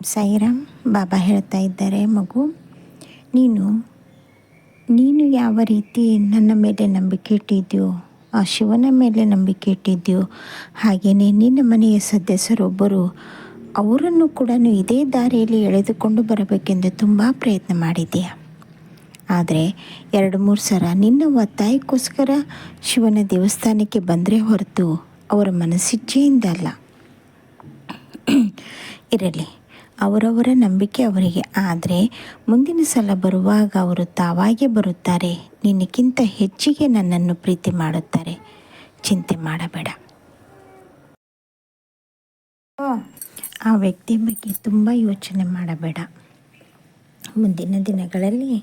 ಸಾಯಿರಾಮ್ ಬಾಬಾ ಹೇಳ್ತಾ ಇದ್ದಾರೆ, ಮಗು. ನೀನು ನೀನು ಯಾವ ರೀತಿ ನನ್ನ ಮೇಲೆ ನಂಬಿಕೆ ಇಟ್ಟಿದ್ಯೋ, ಆ ಶಿವನ ಮೇಲೆ ನಂಬಿಕೆ ಇಟ್ಟಿದ್ಯೋ ಹಾಗೆಯೇ ನಿನ್ನ ಮನೆಯ ಸದಸ್ಯರೊಬ್ಬರು ಅವರನ್ನು ಕೂಡ ಇದೇ ದಾರಿಯಲ್ಲಿ ಎಳೆದುಕೊಂಡು ಬರಬೇಕೆಂದು ತುಂಬ ಪ್ರಯತ್ನ ಮಾಡಿದೆಯಾ ಆದರೆ ಎರಡು ಮೂರು ಸಲ ನಿನ್ನ ಒತ್ತಾಯಕ್ಕೋಸ್ಕರ ಶಿವನ ದೇವಸ್ಥಾನಕ್ಕೆ ಬಂದರೆ ಹೊರತು ಅವರ ಮನಸ್ಸಿಚ್ಛೆಯಿಂದ ಅಲ್ಲ ಇರಲಿ ಅವರವರ ನಂಬಿಕೆ ಅವರಿಗೆ. ಆದರೆ ಮುಂದಿನ ಸಲ ಬರುವಾಗ ಅವರು ತಾವಾಗೇ ಬರುತ್ತಾರೆ. ನಿನಗಿಂತ ಹೆಚ್ಚಿಗೆ ನನ್ನನ್ನು ಪ್ರೀತಿ ಮಾಡುತ್ತಾರೆ. ಚಿಂತೆ ಮಾಡಬೇಡ. ಆ ವ್ಯಕ್ತಿ ಬಗ್ಗೆ ತುಂಬ ಯೋಚನೆ ಮಾಡಬೇಡ. ಮುಂದಿನ ದಿನಗಳಲ್ಲಿ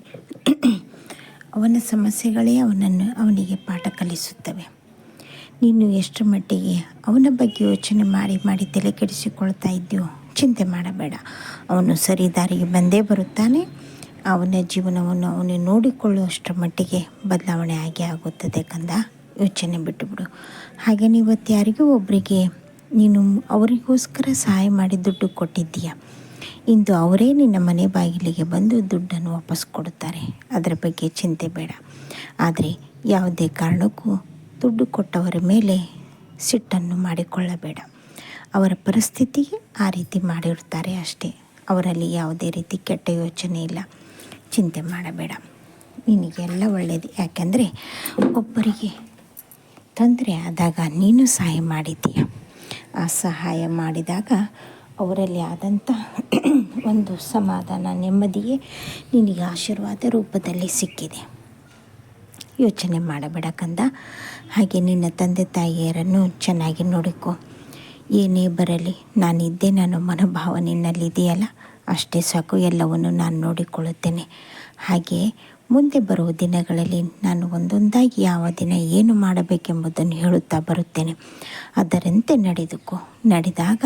ಅವನ ಸಮಸ್ಯೆಗಳೇ ಅವನನ್ನು, ಅವನಿಗೆ ಪಾಠ ಕಲಿಸುತ್ತವೆ. ನೀನು ಎಷ್ಟು ಮಟ್ಟಿಗೆ ಅವನ ಬಗ್ಗೆ ಯೋಚನೆ ಮಾಡಿ ಮಾಡಿ ತಲೆ ಕೆಡಿಸಿಕೊಳ್ತಾ ಇದ್ದೀಯೋ ಚಿಂತೆ ಮಾಡಬೇಡ. ಅವನು ಸರಿ ದಾರಿಗೆ ಬಂದೇ ಬರುತ್ತಾನೆ. ಅವನ ಜೀವನವನ್ನು ಅವನು ನೋಡಿಕೊಳ್ಳುವಷ್ಟರ ಮಟ್ಟಿಗೆ ಬದಲಾವಣೆ ಆಗಿ ಆಗುತ್ತದೆ ಕಂದ. ಯೋಚನೆ ಬಿಟ್ಟುಬಿಡು. ಹಾಗೆ ಇವತ್ತು ಯಾರಿಗೂ ಒಬ್ಬರಿಗೆ ನೀನು ಅವರಿಗೋಸ್ಕರ ಸಹಾಯ ಮಾಡಿ ದುಡ್ಡು ಕೊಟ್ಟಿದ್ದೀಯ? ಇಂದು ಅವರೇ ನಿನ್ನ ಮನೆ ಬಾಗಿಲಿಗೆ ಬಂದು ದುಡ್ಡನ್ನು ವಾಪಸ್ ಕೊಡುತ್ತಾರೆ. ಅದರ ಬಗ್ಗೆ ಚಿಂತೆ ಬೇಡ. ಆದರೆ ಯಾವುದೇ ಕಾರಣಕ್ಕೂ ದುಡ್ಡು ಕೊಟ್ಟವರ ಮೇಲೆ ಸಿಟ್ಟನ್ನು ಮಾಡಿಕೊಳ್ಳಬೇಡ. ಅವರ ಪರಿಸ್ಥಿತಿಗೆ ಆ ರೀತಿ ಮಾಡಿರ್ತಾರೆ ಅಷ್ಟೇ. ಅವರಲ್ಲಿ ಯಾವುದೇ ರೀತಿ ಕೆಟ್ಟ ಯೋಚನೆ ಇಲ್ಲ. ಚಿಂತೆ ಮಾಡಬೇಡ. ನಿನಗೆಲ್ಲ ಒಳ್ಳೆಯದು ಯಾಕೆಂದರೆ ಒಬ್ಬರಿಗೆ ತೊಂದರೆ ಆದಾಗ ನೀನು ಸಹಾಯ ಮಾಡಿದ್ದೀಯ. ಆ ಸಹಾಯ ಮಾಡಿದಾಗ ಅವರಲ್ಲಿ ಆದಂಥ ಒಂದು ಸಮಾಧಾನ, ನೆಮ್ಮದಿಯೇ ನಿನಗೆ ಆಶೀರ್ವಾದ ರೂಪದಲ್ಲಿ ಸಿಕ್ಕಿದೆ. ಯೋಚನೆ ಮಾಡಬೇಡ ಕಂದ. ಹಾಗೆ ನಿನ್ನ ತಂದೆ ತಾಯಿಯರನ್ನು ಚೆನ್ನಾಗಿ ನೋಡಿಕೊ. ಏನೇ ಬರಲಿ, ನಾನಿದ್ದೆ ನಾನು ಮನೋಭಾವ ನಿನ್ನಲ್ಲಿದೆಯಲ್ಲ ಅಷ್ಟೇ ಸಾಕು, ಎಲ್ಲವನ್ನು ನಾನು ನೋಡಿಕೊಳ್ಳುತ್ತೇನೆ. ಹಾಗೆ ಮುಂದೆ ಬರುವ ದಿನಗಳಲ್ಲಿ ನಾನು ಒಂದೊಂದಾಗಿ ಯಾವ ದಿನ ಏನು ಮಾಡಬೇಕೆಂಬುದನ್ನು ಹೇಳುತ್ತಾ ಬರುತ್ತೇನೆ. ಅದರಂತೆ ನಡೆದುಕೋ, ನಡೆದಾಗ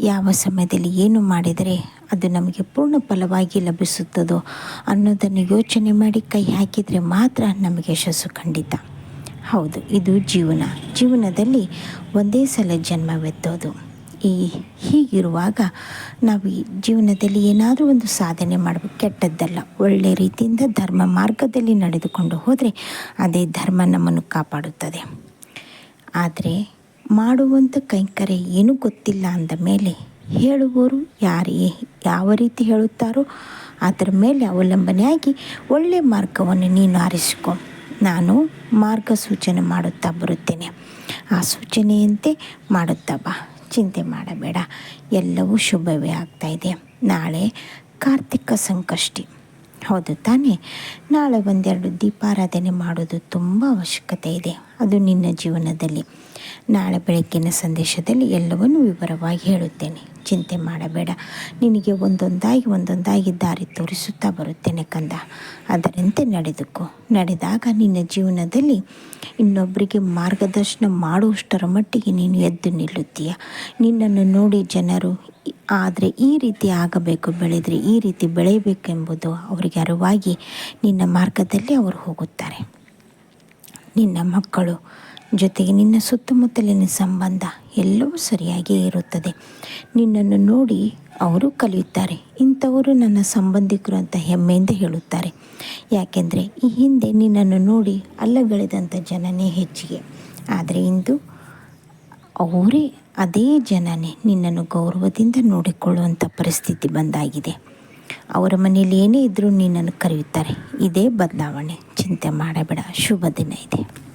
ಯಾವ ಸಮಯದಲ್ಲಿ ಏನು ಮಾಡಿದರೆ ಅದು ನಮಗೆ ಪೂರ್ಣ ಫಲವಾಗಿ ಲಭಿಸುತ್ತದೋ ಅನ್ನೋದನ್ನು ಯೋಚನೆ ಮಾಡಿ ಕೈ ಹಾಕಿದರೆ ಮಾತ್ರ ನಮಗೆ ಯಶಸ್ಸು ಖಂಡಿತ. ಹೌದು, ಇದು ಜೀವನ. ಜೀವನದಲ್ಲಿ ಒಂದೇ ಸಲ ಜನ್ಮವೆತ್ತೋದು ಈ ಹೀಗಿರುವಾಗ ನಾವು ಈ ಜೀವನದಲ್ಲಿ ಏನಾದರೂ ಒಂದು ಸಾಧನೆ ಮಾಡಬೇಕು. ಕೆಟ್ಟದ್ದಲ್ಲ. ಒಳ್ಳೆಯ ರೀತಿಯಿಂದ ಧರ್ಮ ಮಾರ್ಗದಲ್ಲಿ ನಡೆದುಕೊಂಡು ಹೋದರೆ ಅದೇ ಧರ್ಮ ನಮ್ಮನ್ನು ಕಾಪಾಡುತ್ತದೆ. ಆದರೆ ಮಾಡುವಂಥ ಕೈಂಕರ್ಯ ಏನೂ ಗೊತ್ತಿಲ್ಲ ಅಂದ ಮೇಲೆ ಹೇಳುವವರು ಯಾರೇ, ಯಾವ ರೀತಿ ಹೇಳುತ್ತಾರೋ ಅದರ ಮೇಲೆ ಅವಲಂಬನೆಯಾಗಿ ಒಳ್ಳೆಯ ಮಾರ್ಗವನ್ನು ನೀನು ಆರಿಸಿಕೊ. ನಾನು ಮಾರ್ಗಸೂಚನೆ ಮಾಡುತ್ತಾ ಬರುತ್ತೇನೆ. ಆ ಸೂಚನೆಯಂತೆ ಮಾಡುತ್ತಾ ಬಾ. ಚಿಂತೆ ಮಾಡಬೇಡ. ಎಲ್ಲವೂ ಶುಭವೇ ಆಗ್ತಾಯಿದೆ ನಾಳೆ ಕಾರ್ತಿಕ ಸಂಕಷ್ಟಿ. ಹೌದು ತಾನೇ. ನಾಳೆ ಒಂದೆರಡು ದೀಪಾರಾಧನೆ ಮಾಡೋದು ತುಂಬ ಅವಶ್ಯಕತೆ ಇದೆ. ಅದು ನಿನ್ನ ಜೀವನದಲ್ಲಿ. ನಾಳೆ ಬೆಳಗ್ಗಿನ ಸಂದೇಶದಲ್ಲಿ ಎಲ್ಲವನ್ನೂ ವಿವರವಾಗಿ ಹೇಳುತ್ತೇನೆ. ಚಿಂತೆ ಮಾಡಬೇಡ. ನಿನಗೆ ಒಂದೊಂದಾಗಿ ಒಂದೊಂದಾಗಿ ದಾರಿ ತೋರಿಸುತ್ತಾ ಬರುತ್ತೇನೆ ಕಂದ. ಅದರಂತೆ ನಡೆದುಕೋ. ನಡೆದಾಗ ನಿನ್ನ ಜೀವನದಲ್ಲಿ ಇನ್ನೊಬ್ಬರಿಗೆ ಮಾರ್ಗದರ್ಶನ ಮಾಡುವಷ್ಟರ ಮಟ್ಟಿಗೆ ನೀನು ಎದ್ದು ನಿಲ್ಲುತ್ತೀಯ. ನಿನ್ನನ್ನು ನೋಡಿ ಜನರು ಆದರೆ ಈ ರೀತಿ ಆಗಬೇಕು, ಬೆಳೆದರೆ ಈ ರೀತಿ ಬೆಳೆಯಬೇಕೆಂಬುದು ಅವರಿಗೆ ಅರಿವಾಗಿ ನಿನ್ನ ಮಾರ್ಗದಲ್ಲಿ ಅವರು ಹೋಗುತ್ತಾರೆ. ನಿನ್ನ ಮಕ್ಕಳು ಜೊತೆಗೆ ನಿನ್ನ ಸುತ್ತಮುತ್ತಲಿನ ಸಂಬಂಧ ಎಲ್ಲವೂ ಸರಿಯಾಗಿಯೇ ಇರುತ್ತದೆ. ನಿನ್ನನ್ನು ನೋಡಿ ಅವರು ಕಲಿಯುತ್ತಾರೆ. ಇಂಥವರು ನನ್ನ ಸಂಬಂಧಿಕರು ಅಂತ ಹೆಮ್ಮೆಯಿಂದ ಹೇಳುತ್ತಾರೆ. ಯಾಕೆಂದರೆ ಈ ಹಿಂದೆ ನಿನ್ನನ್ನು ನೋಡಿ ಅಲ್ಲಗಳೆದಂಥ ಜನನೇ ಹೆಚ್ಚಿಗೆ. ಆದರೆ ಇಂದು ಅವರೇ ಅದೇ ಜನನೇ ನಿನ್ನನ್ನು ಗೌರವದಿಂದ ನೋಡಿಕೊಳ್ಳುವಂಥ ಪರಿಸ್ಥಿತಿ ಬಂದಾಗಿದೆ. ಅವರ ಮನೆಯಲ್ಲಿ ಏನೇ ಇದ್ದರೂ ನಿನ್ನನ್ನು ಕರೆಯುತ್ತಾರೆ. ಇದೇ ಬದಲಾವಣೆ. ಚಿಂತೆ ಮಾಡಬೇಡ. ಶುಭ ದಿನ ಇದೆ.